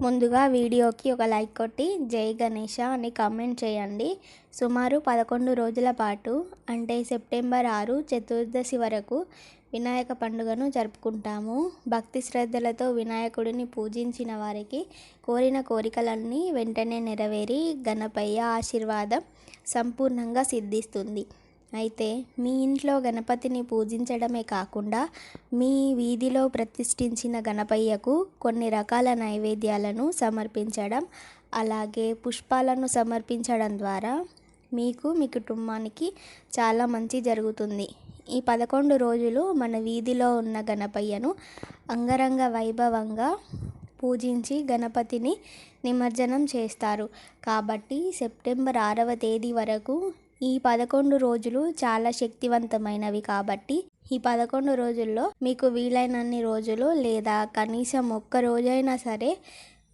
ముందుగా వీడియోకి ఒక లైక్ కొట్టి జై గణేష అని కామెంట్ చేయండి. సుమారు పదకొండు రోజుల పాటు అంటే సెప్టెంబర్ ఆరు చతుర్దశి వరకు వినాయక పండుగను జరుపుకుంటాము. భక్తి శ్రద్ధలతో వినాయకుడిని పూజించిన వారికి కోరిన కోరికలన్నీ వెంటనే నెరవేరి గణపయ్య ఆశీర్వాదం సంపూర్ణంగా సిద్ధిస్తుంది. అయితే మీ ఇంట్లో గణపతిని పూజించడమే కాకుండా మీ వీధిలో ప్రతిష్ఠించిన గణపయ్యకు కొన్ని రకాల నైవేద్యాలను సమర్పించడం అలాగే పుష్పాలను సమర్పించడం ద్వారా మీకు మీ కుటుంబానికి చాలా మంచి జరుగుతుంది. ఈ పదకొండు రోజులు మన వీధిలో ఉన్న గణపయ్యను అంగరంగ వైభవంగా పూజించి గణపతిని నిమజ్జనం చేస్తారు. కాబట్టి సెప్టెంబర్ ఆరవ తేదీ వరకు ఈ పదకొండు రోజులు చాలా శక్తివంతమైనవి కాబట్టి ఈ పదకొండు రోజుల్లో మీకు వీలైనన్ని రోజులు లేదా కనీసం ఒక్క రోజైనా సరే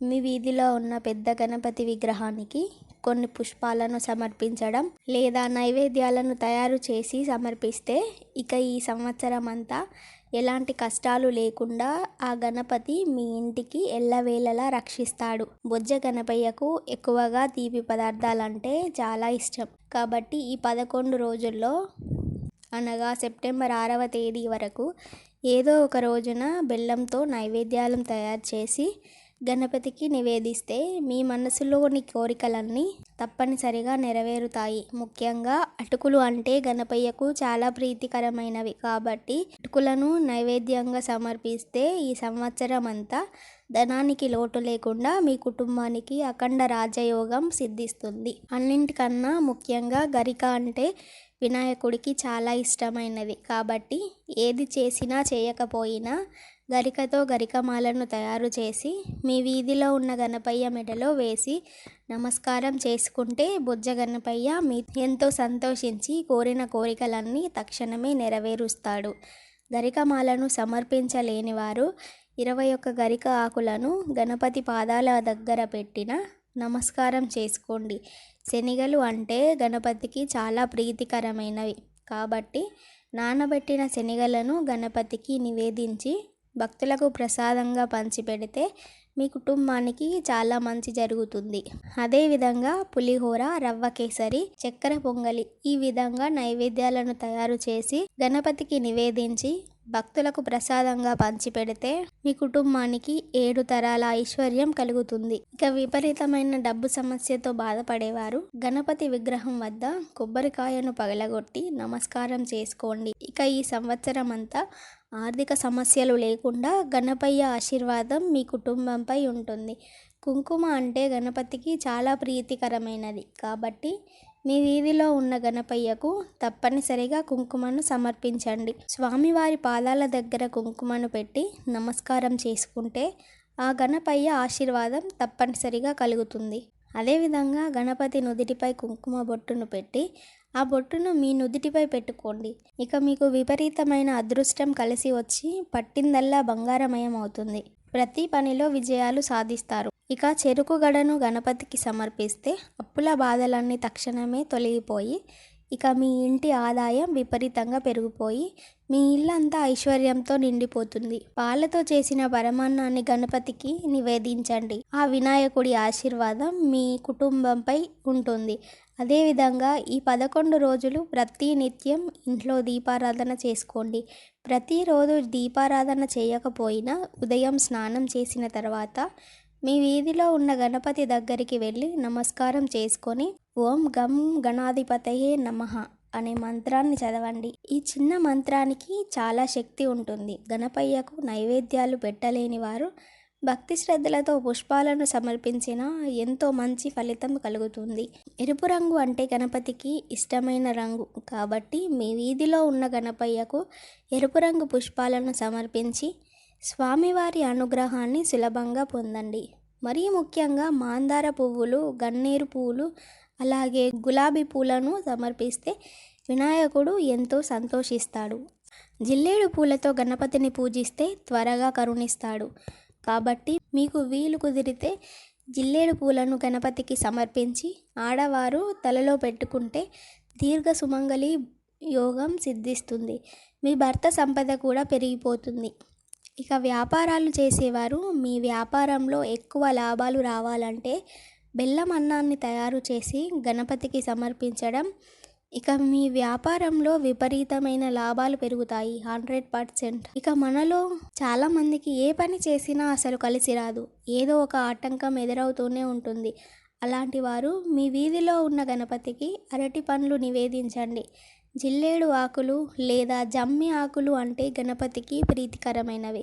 మీ వీధిలో ఉన్న పెద్ద గణపతి విగ్రహానికి కొన్ని పుష్పాలను సమర్పించడం లేదా నైవేద్యాలను తయారు చేసి సమర్పిస్తే ఇక ఈ సంవత్సరం అంతా ఎలాంటి కష్టాలు లేకుండా ఆ గణపతి మీ ఇంటికి ఎల్లవేళలా రక్షిస్తాడు. బొజ్జ గణపయ్యకు ఎక్కువగా తీపి పదార్థాలంటే చాలా ఇష్టం. కాబట్టి ఈ పదకొండు రోజుల్లో అనగా సెప్టెంబర్ ఆరవ తేదీ వరకు ఏదో ఒక రోజున బెల్లంతో నైవేద్యాలను తయారు చేసి గణపతికి నివేదిస్తే మీ మనసులోని కోరికలన్నీ తప్పనిసరిగా నెరవేరుతాయి. ముఖ్యంగా అటుకులు అంటే గణపయ్యకు చాలా ప్రీతికరమైనవి. కాబట్టి అటుకులను నైవేద్యంగా సమర్పిస్తే ఈ సంవత్సరం అంతా ధనానికి లోటు లేకుండా మీ కుటుంబానికి అఖండ రాజయోగం సిద్ధిస్తుంది. అన్నింటికన్నా ముఖ్యంగా గరిక అంటే వినాయకుడికి చాలా ఇష్టమైనది. కాబట్టి ఏది చేసినా చేయకపోయినా గరికతో గరికమాలను తయారు చేసి మీ వీధిలో ఉన్న గణపయ్య మెడలో వేసి నమస్కారం చేసుకుంటే బుజ్జ గణపయ్య మీ ఎంతో సంతోషించి కోరిన కోరికలన్నీ తక్షణమే నెరవేరుస్తాడు. గరికమాలను సమర్పించలేని వారు ఇరవై ఒక్క గరిక ఆకులను గణపతి పాదాల దగ్గర పెట్టిన నమస్కారం చేసుకోండి. శనిగలు అంటే గణపతికి చాలా ప్రీతికరమైనవి. కాబట్టి నానబెట్టిన శనిగలను గణపతికి నివేదించి భక్తులకు ప్రసాదంగా పంచిపెడితే మీ కుటుంబానికి చాలా మంచి జరుగుతుంది. అదేవిధంగా పులిహోర రవ్వ కేసరి చక్కెర పొంగలి ఈ విధంగా నైవేద్యాలను తయారు చేసి గణపతికి నివేదించి భక్తులకు ప్రసాదంగా పంచిపెడితే మీ కుటుంబానికి ఏడు తరాల ఐశ్వర్యం కలుగుతుంది. ఇక విపరీతమైన డబ్బు సమస్యతో బాధపడేవారు గణపతి విగ్రహం వద్ద కొబ్బరికాయను పగలగొట్టి నమస్కారం చేసుకోండి. ఇక ఈ సంవత్సరం అంతా ఆర్థిక సమస్యలు లేకుండా గణపయ్య ఆశీర్వాదం మీ కుటుంబంపై ఉంటుంది. కుంకుమ అంటే గణపతికి చాలా ప్రీతికరమైనది. కాబట్టి మీ వీధిలో ఉన్న గణపయ్యకు తప్పనిసరిగా కుంకుమను సమర్పించండి. స్వామివారి పాదాల దగ్గర కుంకుమను పెట్టి నమస్కారం చేసుకుంటే ఆ గణపయ్య ఆశీర్వాదం తప్పనిసరిగా కలుగుతుంది. అదేవిధంగా గణపతి నుదిటిపై కుంకుమ బొట్టును పెట్టి ఆ బొట్టును మీ నుదిటిపై పెట్టుకోండి. ఇక మీకు విపరీతమైన అదృష్టం కలిసి వచ్చి పట్టిందల్లా బంగారమయం అవుతుంది. ప్రతి పనిలో విజయాలు సాధిస్తారు. ఇక చెరుకు గడను గణపతికి సమర్పిస్తే అప్పుల బాధలన్నీ తక్షణమే తొలగిపోయి ఇక మీ ఇంటి ఆదాయం విపరీతంగా పెరిగిపోయి మీ ఇల్లంతా ఐశ్వర్యంతో నిండిపోతుంది. పాలతో చేసిన పరమాన్నాన్ని గణపతికి నివేదించండి. ఆ వినాయకుడి ఆశీర్వాదం మీ కుటుంబంపై ఉంటుంది. అదేవిధంగా ఈ పదకొండు రోజులు ప్రతి నిత్యం ఇంట్లో దీపారాధన చేసుకోండి. ప్రతిరోజు దీపారాధన చేయకపోయినా ఉదయం స్నానం చేసిన తర్వాత మీ వీధిలో ఉన్న గణపతి దగ్గరికి వెళ్ళి నమస్కారం చేసుకొని ఓం గం గణాధిపతయే నమః అనే మంత్రాన్ని చదవండి. ఈ చిన్న మంత్రానికి చాలా శక్తి ఉంటుంది. గణపయ్యకు నైవేద్యాలు పెట్టలేని వారు భక్తి శ్రద్ధలతో పుష్పాలను సమర్పించిన ఎంతో మంచి ఫలితం కలుగుతుంది. ఎరుపు రంగు అంటే గణపతికి ఇష్టమైన రంగు. కాబట్టి మీ వీధిలో ఉన్న గణపయ్యకు ఎరుపు రంగు పుష్పాలను సమర్పించి స్వామివారి అనుగ్రహాన్ని సులభంగా పొందండి. మరీ ముఖ్యంగా మాందార పువ్వులు గన్నేరు పువ్వులు అలాగే గులాబీ పూలను సమర్పిస్తే వినాయకుడు ఎంతో సంతోషిస్తాడు. జిల్లేడు పూలతో గణపతిని పూజిస్తే త్వరగా కరుణిస్తాడు. కాబట్టి మీకు వీలు కుదిరితే జిల్లేడు పూలను గణపతికి సమర్పించి ఆడవారు తలలో పెట్టుకుంటే దీర్ఘ సుమంగళి యోగం సిద్ధిస్తుంది. మీ భర్త సంపద కూడా పెరిగిపోతుంది. ఇక వ్యాపారాలు చేసేవారు. మీ వ్యాపారంలో ఎక్కువ లాభాలు రావాలంటే బెల్లం అన్నాన్ని తయారు చేసి గణపతికి సమర్పించడం. ఇక మీ వ్యాపారంలో విపరీతమైన లాభాలు పెరుగుతాయి. Hundred percent. ఇక మనలో చాలామందికి ఏ పని చేసినా అసలు కలిసి రాదు. ఏదో ఒక ఆటంకం ఎదురవుతూనే ఉంటుంది. అలాంటి వారు మీ వీధిలో ఉన్న గణపతికి అరటి పండ్లు నివేదించండి. జిల్లేడు ఆకులు లేదా జమ్మి ఆకులు అంటే గణపతికి ప్రీతికరమైనవి.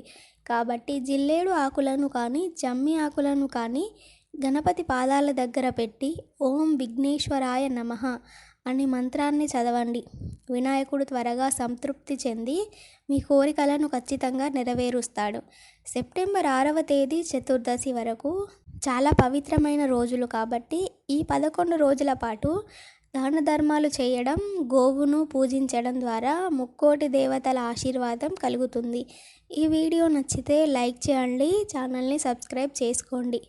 కాబట్టి జిల్లేడు ఆకులను కానీ జమ్మి ఆకులను కానీ గణపతి పాదాల దగ్గర పెట్టి ఓం విఘ్నేశ్వరాయ నమః అనే మంత్రాన్ని చదవండి. వినాయకుడు త్వరగా సంతృప్తి చెంది మీ కోరికలను ఖచ్చితంగా నెరవేరుస్తాడు. సెప్టెంబర్ ఆరవ తేదీ చతుర్దశి వరకు చాలా పవిత్రమైన రోజులు కాబట్టి ఈ పదకొండు రోజుల పాటు దాన ధర్మాలు చేయడం గోవును పూజించడం ద్వారా ముక్కోటి దేవతల ఆశీర్వాదం కలుగుతుంది. ఈ వీడియో నచ్చితే లైక్ చేయండి ఛానల్ని సబ్స్క్రైబ్ చేసుకోండి.